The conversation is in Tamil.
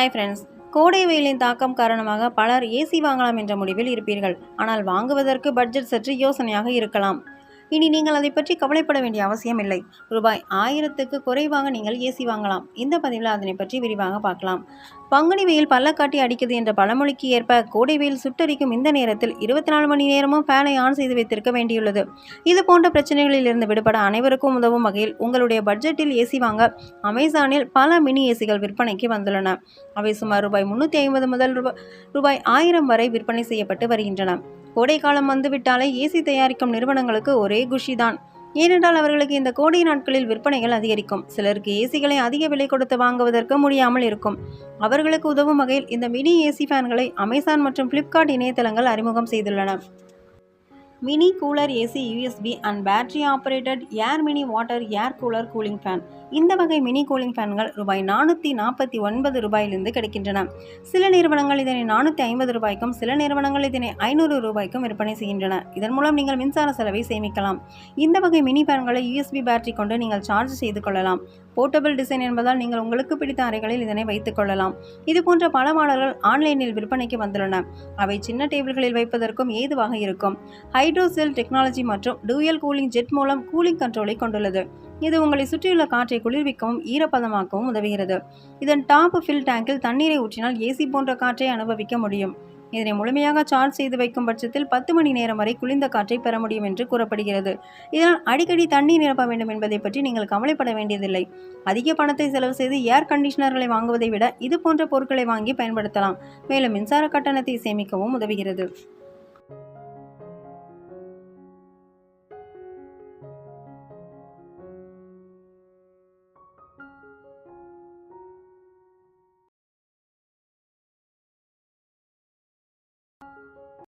ஹாய் ஃப்ரெண்ட்ஸ் கோடை வெயிலின் தாக்கம் காரணமாக பலர் ஏசி வாங்கலாம் என்ற முடிவில் இருப்பீர்கள். ஆனால் வாங்குவதற்கு பட்ஜெட் சற்று யோசனையாக இருக்கலாம். இனி நீங்கள் அதை பற்றி கவலைப்பட வேண்டிய அவசியம் இல்லை. ரூபாய் ஆயிரத்துக்கு குறைவாக நீங்கள் ஏசி வாங்கலாம். இந்த பதிவில் அதனை பற்றி விரிவாக பார்க்கலாம். பங்குனி வெயில் பள்ளக்காட்டி அடிக்குது என்ற பழமொழிக்கு ஏற்ப கோடை வெயில் சுட்டரிக்கும் இந்த நேரத்தில் இருபத்தி நாலு மணி நேரமும் ஃபேனை ஆன் செய்து வைத்திருக்க வேண்டியுள்ளது. இது போன்ற பிரச்சனைகளில் இருந்து விடுபட அனைவருக்கும் உதவும் வகையில் உங்களுடைய பட்ஜெட்டில் ஏசி வாங்க அமேசானில் பல மினி ஏசிகள் விற்பனைக்கு வந்துள்ளன. அவை சுமார் ரூபாய் முன்னூற்றி ஐம்பது முதல் ரூபாய் ரூபாய் ஆயிரம் வரை விற்பனை செய்யப்பட்டு வருகின்றன. கோடைக்காலம் வந்துவிட்டாலே ஏசி தயாரிக்கும் நிறுவனங்களுக்கு ஒரே குஷி தான் ஏனென்றால் அவர்களுக்கு இந்த கோடை நாட்களில் விற்பனைகள் அதிகரிக்கும். சிலருக்கு ஏசிகளை அதிக விலை கொடுத்து வாங்குவதற்கு முடியாமல் இருக்கும். அவர்களுக்கு உதவும் வகையில் இந்த மினி ஏசி ஃபேன்களை அமேசான் மற்றும் ஃப்ளிப்கார்ட் இணையதளங்கள் அறிமுகம் செய்துள்ளன. Mini cooler AC USB and battery operated air mini water air cooler cooling fan இந்த வகை மினி கூலிங் ஃபேன்கள் ரூபாய் நானூற்றி நாற்பத்தி ஒன்பது ரூபாயிலிருந்து கிடைக்கின்றன. சில நிறுவனங்கள் இதனை நானூற்றி ஐம்பது ரூபாய்க்கும் சில நிறுவனங்கள் இதனை ஐநூறு ரூபாய்க்கும் விற்பனை செய்கின்றன. இதன் மூலம் நீங்கள் மின்சார செலவை சேமிக்கலாம். இந்த வகை மினி ஃபேன்களை யூஎஸ்பி பேட்டரி கொண்டு நீங்கள் சார்ஜ் செய்து கொள்ளலாம். போர்ட்டபிள் டிசைன் என்பதால் நீங்கள் உங்களுக்கு பிடித்த அறைகளில் இதனை வைத்துக் கொள்ளலாம். இது போன்ற பல மாடல்கள் ஆன்லைனில் விற்பனைக்கு வந்துள்ளன. அவை சின்ன டேபிள்களில் வைப்பதற்கும் ஏதுவாக இருக்கும். ஹைட்ரோசெல் டெக்னாலஜி மற்றும் டூயல் கூலிங் ஜெட் மூலம் கூலிங் கண்ட்ரோலை கொண்டுள்ளது. இது உங்களை சுற்றியுள்ள காற்றை குளிர்விக்கவும் ஈரப்பதமாக்கவும் உதவுகிறது. இதன் டாப் ஃபில் டேங்கில் தண்ணீரை ஊற்றினால் ஏசி போன்ற காற்றை அனுபவிக்க முடியும். இதனை முழுமையாக சார்ஜ் செய்து வைக்கும் பட்சத்தில் பத்து மணி நேரம் வரை குளிர்ந்த காற்றை பெற முடியும் என்று கூறப்படுகிறது. இதனால் அடிக்கடி தண்ணீர் நிரப்ப வேண்டும் என்பதை பற்றி நீங்கள் கவலைப்பட வேண்டியதில்லை. அதிக பணத்தை செலவு செய்து ஏர் கண்டிஷனர்களை வாங்குவதை விட இது போன்ற பொருட்களை வாங்கி பயன்படுத்தலாம். மேலும் மின்சார கட்டணத்தை சேமிக்கவும் உதவுகிறது. you